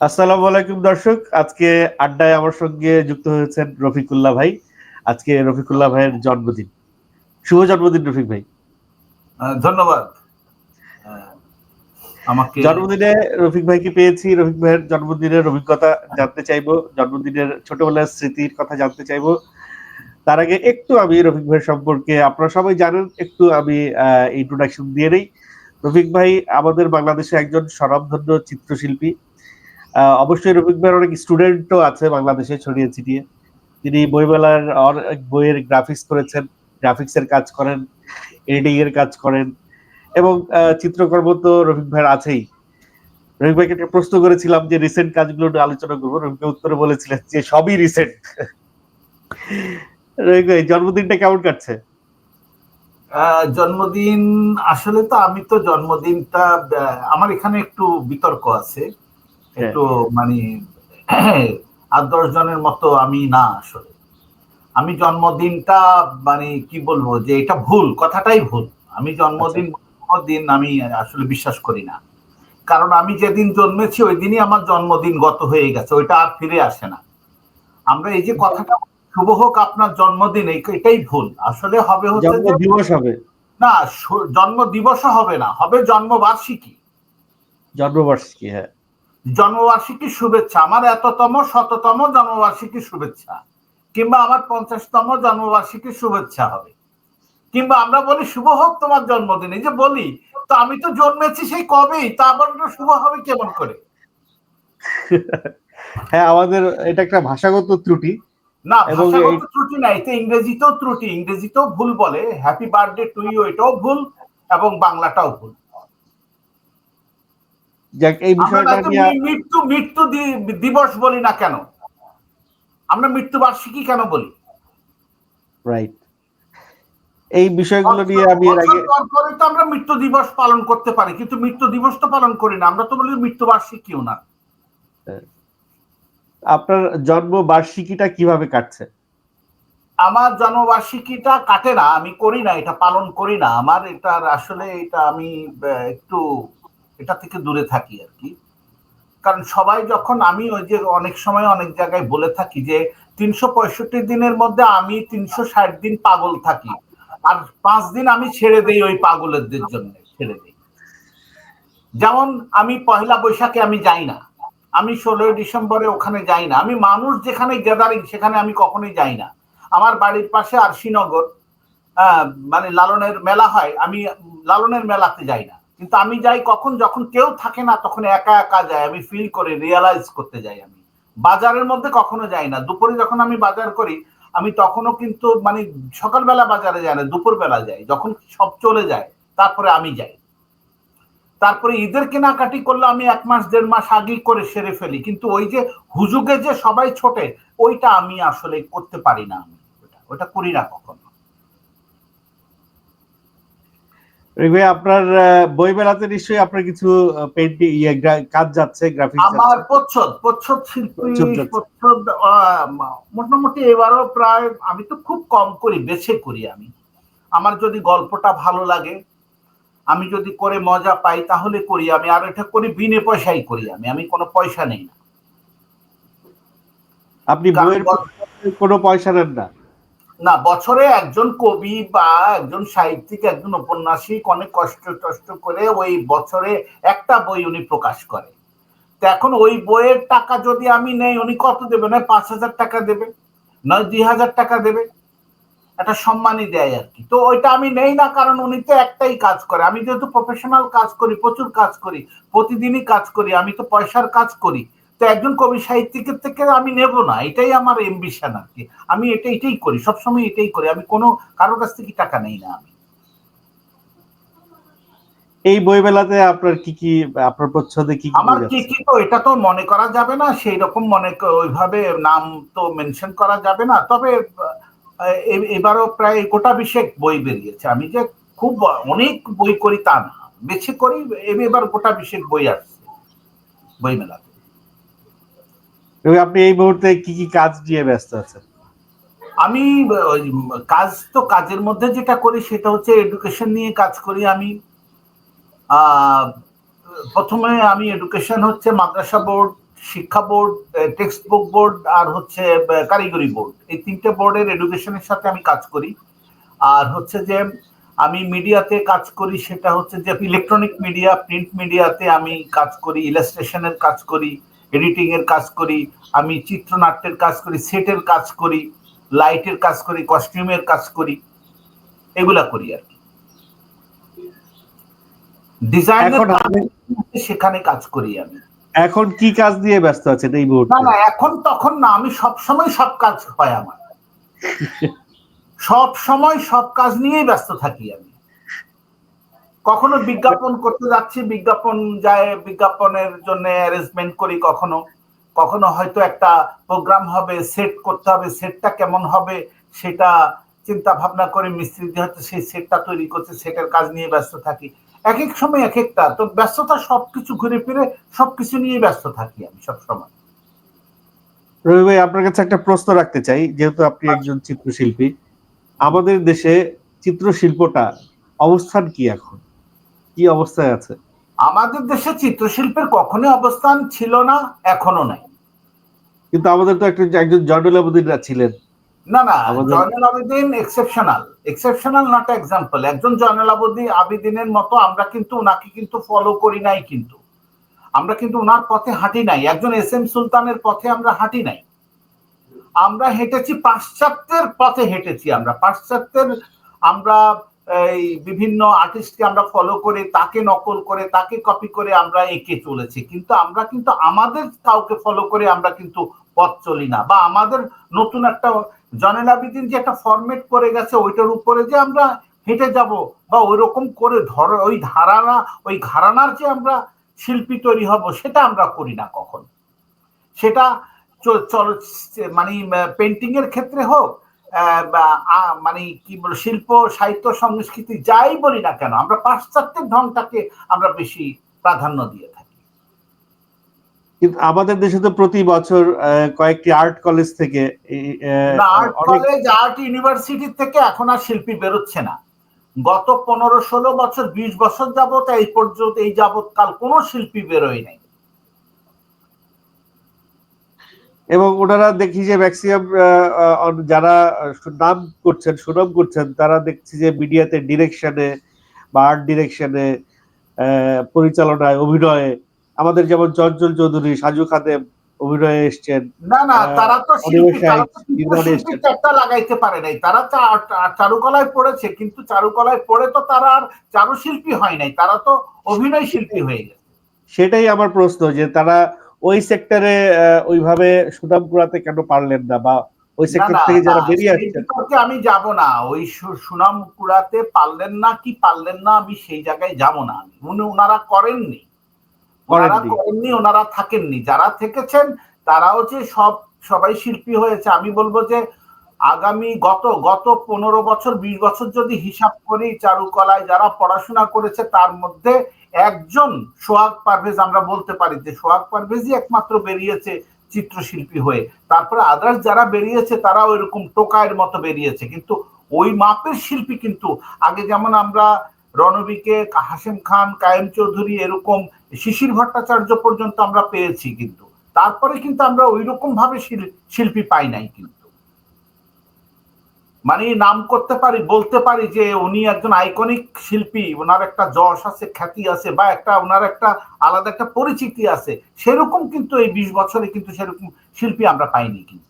আসসালামু আলাইকুম দর্শক। আজকে আড্ডায় আমার সঙ্গে যুক্ত হয়েছেন রফিকুল্লাহ ভাই। আজকে রফিকুল্লাহ ভাইয়ের জন্মদিন। শুভ জন্মদিন রফিক ভাই। ধন্যবাদ। আমাকে জন্মদিনে রফিক ভাইকে পেয়েছি। রফিক ভাইয়ের জন্মদিনের অভিজ্ঞতা জানতে চাইব। জন্মদিনের ছোটবেলার স্মৃতির কথা জানতে চাইব। তার আগে একটু আমি রফিক ভাইয়ের সম্পর্কে আপনারা সবাই জানেন একটু আমি ইন্ট্রোডাকশন দিয়ে নেই। রফিক ভাই আমাদের বাংলাদেশে একজন স্বনামধন্য চিত্রশিল্পী। অবশ্যই রফিক ভাইয়ের অনেক স্টুডেন্টও আছে বাংলাদেশে ছড়িয়ে ছিটিয়ে। তিনি বইমেলার অনেক বইয়ের গ্রাফিক্স করেছেন গ্রাফিক্স এর কাজ করেন এডিটিং এর কাজ করেন এবং চিত্রকর্ম তো রফিক ভাইয়ের আছেই। রফিক ভাইকে একটা প্রশ্ন করেছিলাম যে রিসেন্ট কাজগুলো আলোচনা করব। রফিক ভাই উত্তরে বলেছিলেন যে সবই রিসেন্ট রফিক ভাই, জন্মদিনটা কেমন কাটছে? জন্মদিন, আসলে তো আমি তো জন্মদিনটা আমার এখানে একটু বিতর্ক আছে। একটু মানে আট দশ জনের মতো আমি না আসলে। আমি জন্মদিনটা মানে কি বলব যে এটা ভুল কথাটাই ভুল। আমি জন্মদিন দিন আমি আসলে বিশ্বাস করি না। কারণ আমি যেদিন জন্মেছি ওই দিনই আমার জন্মদিন গত হয়ে গেছে ওইটা আর ফিরে আসে না। আমরা এই যে কথাটা শুভ হোক আপনার জন্মদিন এই- এটাই ভুল। আসলে হবে হচ্ছে দিবস হবে। না জন্ম দিবসও হবে না হবে জন্মবার্ষিকী। জন্মবার্ষিকী হ্যাঁ। জন্মবার্ষিকীর শুভেচ্ছা। আমার এততম শততম জন্মবার্ষিকীর শুভেচ্ছা। কিংবা আমার পঞ্চাশতম জন্মবার্ষিকী শুভেচ্ছা হবে। কিংবা আমরা বলি শুভ হোক তোমার জন্মদিন। এই যে বলি তো আমি তো জন্মেছি সেই কবেই তা আবার শুভ হবে কেমন করে? হ্যাঁ আমাদের এটা একটা ভাষাগত ত্রুটি। না ভাষাগত ত্রুটি নাই তো ইংরেজিতেও ত্রুটি। ইংরেজিতেও ভুল বলে হ্যাপি বার্থডে টু ইউ এটাও ভুল এবং বাংলাটাও ভুল। যাক এই বিষয়টা মৃত্যু মৃত্যু দিবস বলি না কেন? আমরা মৃত্যু বার্ষিকী কেন বলি? রাইট এই বিষয়গুলো নিয়ে আমি এর আগে তো আমরা মৃত্যু দিবস পালন করতে পারি কিন্তু মৃত্যু দিবস তো পালন করি না। আমরা তো বলি মৃত্যু বার্ষিকীও না। আপনার জন্ম বার্ষিকীটা কীভাবে কাটছে? আমার জন্মবার্ষিকীটা কাটে না আমি করি না এটা পালন করি না। আমার এটা আসলে এটা আমি একটু এটা থেকে দূরে থাকি আর কি। কারণ সবাই যখন আমি ওই যে অনেক সময় অনেক জায়গায় বলে থাকি যে তিনশো পঁয়ষট্টি দিনের মধ্যে আমি তিনশো ষাট দিন পাগল থাকি। আর পাঁচ দিন আমি ছেড়ে দেই ওই পাগলেরদের জন্য ছেড়ে দেই। যেমন আমি পয়লা বৈশাখে আমি যাই না। আমি ষোলোই ডিসেম্বরে ওখানে যাই না। আমি মানুষ যেখানে গ্যাদারিং সেখানে আমি কখনোই যাই না। আমার বাড়ির পাশে আরশিনগর আহ, মানে লালনের মেলা হয়। আমি লালনের মেলাতে যাই না। কিন্তু আমি যাই কখন, যখন কেউ থাকে না, তখন একা একা যাই। আমি ফিল করে রিয়ালাইজ করতে যাই আমি। বাজারের মধ্যে কখনো যাই না। দুপুরে যখন আমি বাজার করি, আমি তখনও কিন্তু মানে সকালবেলা বাজারে যাই না দুপুর বেলা যাই। যখন সব চলে যায়, তারপরে আমি যাই। তারপরে ঈদের কেনাকাটি করলে আমি এক মাস, দেড় মাস আগেই করে সেরে ফেলি। কিন্তু ওই যে হুজুগে যে সবাই ছোটে, ওইটা আমি আসলে করতে পারি না আমি। ওটা করি না কখনো রবি ভাই আপনার বই মেলাতে নিশ্চয়ই আপনার কিছু ইয়ে কাজ যাচ্ছে গ্রাফিক্স আমার প্রচ্ছদ প্রচ্ছদ শিল্পী প্রচ্ছদ মোটামুটি এবারও প্রায় আমি তো খুব কম করি বেছে করি আমি। আমার যদি গল্পটা ভালো লাগে আমি যদি করে মজা পাই তাহলে করি আমি। আর এটা করি বিনে পয়সাই করি আমি আমি কোনো পয়সা নেই না। আপনি বইয়ের কোনো পয়সা নেন না। না, বছরে একজন কবি বা একজন সাহিত্যিক, একজন উপন্যাসিক অনেক কষ্ট টষ্ট করে ওই বছরে একটা বই উনি প্রকাশ করে তো এখন ওই বইয়ের টাকা যদি আমি নেই, উনি কত দেবে নয়, পাঁচ হাজার টাকা দেবে নয়, দুই হাজার টাকা দেবে একটা সম্মানই দেয় আর কি। তো ওইটা আমি নেই না, কারণ উনি তো একটাই কাজ করে। আমি যেহেতু প্রফেশনাল কাজ করি, প্রচুর কাজ করি, প্রতিদিনই কাজ করি, আমি তো পয়সার কাজ করি। তো একজন কবি সাহিত্যিকের থেকে আমি নেব না এটাই আমার এমবিশন আর কি। আমি এটা এটাই করি সবসময় এটাই করি আমি কোনো কারোর কাছ থেকে টাকা নেই না আমি। এই বই মেলাতে আপনার কি কি আপনার প্রচ্ছদে কি আমার কি কি তো এটা তো মনে করা যাবে না সেই রকম মনে ওইভাবে নাম তো মেনশন করা যাবে না তবে এবারও প্রায় গোটা বিশেক বই বেরিয়েছে। আমি যে খুব অনেক বই করি তা না বেছে করি এবার গোটা বিশেক বই আসছে বই মেলাতে রবি, আপনি এই মুহূর্তে কি কি কাজ নিয়ে ব্যস্ত আছেন? আমি কাজ তো কাজের মধ্যে যেটা করি সেটা হচ্ছে এডুকেশন নিয়ে কাজ করি আমি। প্রথমে আমি এডুকেশন হচ্ছে মাদ্রাসা বোর্ড, শিক্ষা বোর্ড টেক্সট বুক বোর্ড আর হচ্ছে কারিগরি বোর্ড। এই তিনটে বোর্ডের এডুকেশনের সাথে আমি কাজ করি। আর হচ্ছে যে আমি মিডিয়াতে কাজ করি সেটা হচ্ছে যে ইলেকট্রনিক মিডিয়া প্রিন্ট মিডিয়াতে আমি কাজ করি ইলাস্ট্রেশনের কাজ করি। এডিটিং এর কাজ করি আমি চিত্রনাট্যের কাজ করি সেটের কাজ করি লাইটের কাজ করি কস্টিউমের কাজ করি এগুলা করি আর কি। ডিজাইনের সেখানে কাজ করি আমি। এখন কি কাজ দিয়ে ব্যস্ত আছেন এই না মুহূর্তে না এখন তখন না আমি সব সময় সব কাজ হয় আমার। সব সময় সব কাজ নিয়েই ব্যস্ত থাকি আমি। কখনো বিজ্ঞাপন করতে যাচ্ছি বিজ্ঞাপন যায় বিজ্ঞাপনের জন্য অ্যারেঞ্জমেন্ট করি কখনো। কখনো হয়তো একটা প্রোগ্রাম হবে সেট করতে হবে সেটটা কেমন হবে সেটা চিন্তা ভাবনা করে মিস্ত্রি দিয়ে হয়তো সেই সেটটা তৈরি করছে সেটের কাজ নিয়ে ব্যস্ত থাকি। এক এক সময় এক একটা তো ব্যস্ততা সবকিছু ঘুরে ফিরে সবকিছু নিয়ে ব্যস্ত থাকি আমি সব সময় রবি ভাই আপনার কাছে একটা প্রশ্ন রাখতে চাই যেহেতু আপনি একজন চিত্রশিল্পী। আমাদের দেশে চিত্রশিল্পটা অবস্থান কি এখন? কি অবস্থায় আছে? আমাদের দেশে চিত্রশিল্পের কখনোই অবস্থান ছিল না এখনও নাই। কিন্তু আমাদের তো একটা একজন জয়নুল আবেদিনরা ছিলেন। না না Zainul Abedin exceptional exceptional not example একজন জয়নুল আবেদিন আবেদিনের মতো আমরা কিন্তু ওনাকে কিন্তু ফলো করি নাই কিন্তু। আমরা কিন্তু ওনার পথে হাঁটি নাই। একজন এস এম সুলতানের পথে আমরা হাঁটি নাই। আমরা হেঁটেছি পাশ্চাত্যের পথে হেঁটেছি আমরা। পাশ্চাত্যের আমরা এই বিভিন্ন আর্টিস্টকে আমরা ফলো করে, তাকে নকল করে, তাকে কপি করে আমরা এঁকে চলেছি। কিন্তু আমরা কিন্তু আমাদের কাউকে ফলো করে আমরা কিন্তু পথ চলি না। বা আমাদের নতুন একটা জনেল আবিদিন যে একটা ফরম্যাট করে গেছে, ওইটার উপরে যে আমরা হেঁটে যাব বা ওই রকম করে ধর, ওই ধারানা ওই ঘরানার যে আমরা শিল্পী তৈরি হব, সেটা আমরা করি না কখন। সেটা চল মানে পেন্টিং এর ক্ষেত্রে হোক মানে কি বল শিল্প সাহিত্য সংস্কৃতি যাই বলি না কেন আমরা পাশ্চাত্যের ঢংটাকে আমরা বেশি প্রাধান্য দিয়ে থাকি। কিন্তু আমাদের দেশে তো প্রতি বছর কয়েকটি আর্ট কলেজ থেকে আর্ট কলেজ আর্ট ইউনিভার্সিটি থেকে এখন আর শিল্পী বেরোচ্ছে না। গত পনেরো ষোলো বছর বিশ বছর যাবত এই পর্যন্ত এই যাবৎকাল কোনো শিল্পী বেরোয় নাই। এবং ওনারা দেখি যে ম্যাক্সিমাম যারা নাম করছেন সুনাম করছেন তারা দেখছি যে মিডিয়াতে ডিরেকশনে বা আর্ট ডিরেকশনে পরিচালনায় অভিনয়ে আমাদের যেমন চঞ্চল চৌধুরী সাজু খাদেম অভিনয়ে এসছেন না না তারা তো তো লাগাইতে পারে নাই। তারা চা- চারুকলায় পড়েছে কিন্তু চারুকলায় পড়ে তো তারা আর চারুশিল্পী হয় নাই তারা তো অভিনয় শিল্পী হয়ে গেছে। সেটাই আমার প্রশ্ন যে তারা ওই সেক্টরে ওইভাবে সুনাম কুড়াতে কেন পারলেন না? বা ওই সেক্টর থেকে যারা বেরিয়ে আসছেন? আমি যাব না। ওই সুনাম কুড়াতে পারলেন না কি পারলেন না আমি সেই জায়গায় যাব না। উনি ওনারা করেননি। ওনারা করেননি। করেননি ওনারা থাকেননি। যারা থেকেছেন তারাও যে সব সবাই শিল্পী হয়েছে। আমি বলব যে আগামী গত গত পনেরো বছর বিশ বছর যদি হিসাব করি চারুকলায় যারা পড়াশোনা করেছে তার মধ্যে একজন সোহাগ পারভেজ আমরা বলতে পারি যে সোহাগ পারভেজই একমাত্র বেরিয়েছে চিত্রশিল্পী হয়ে। তারপরে আদার্স যারা বেরিয়েছে তারা ওইরকম টোকায়ের মতো বেরিয়েছে। কিন্তু ওই মাপের শিল্পী কিন্তু আগে যেমন আমরা রণবীকে হাসিম খান, কায়েম চৌধুরী এরকম শিশির ভট্টাচার্য পর্যন্ত আমরা পেয়েছি কিন্তু। তারপরে কিন্তু আমরা ওই রকম ভাবে শিল- শিল্পী পাই নাই কিন্তু। মানে নাম করতে পারি, বলতে পারি যে উনি একজন আইকনিক শিল্পী ওনার একটা যশ আছে, খ্যাতি আছে, বা একটা ওনার একটা আলাদা একটা পরিচিতি আছে। সেরকম কিন্তু এই বিশ বছরে কিন্তু সেরকম শিল্পী আমরা পাইনি কিন্তু।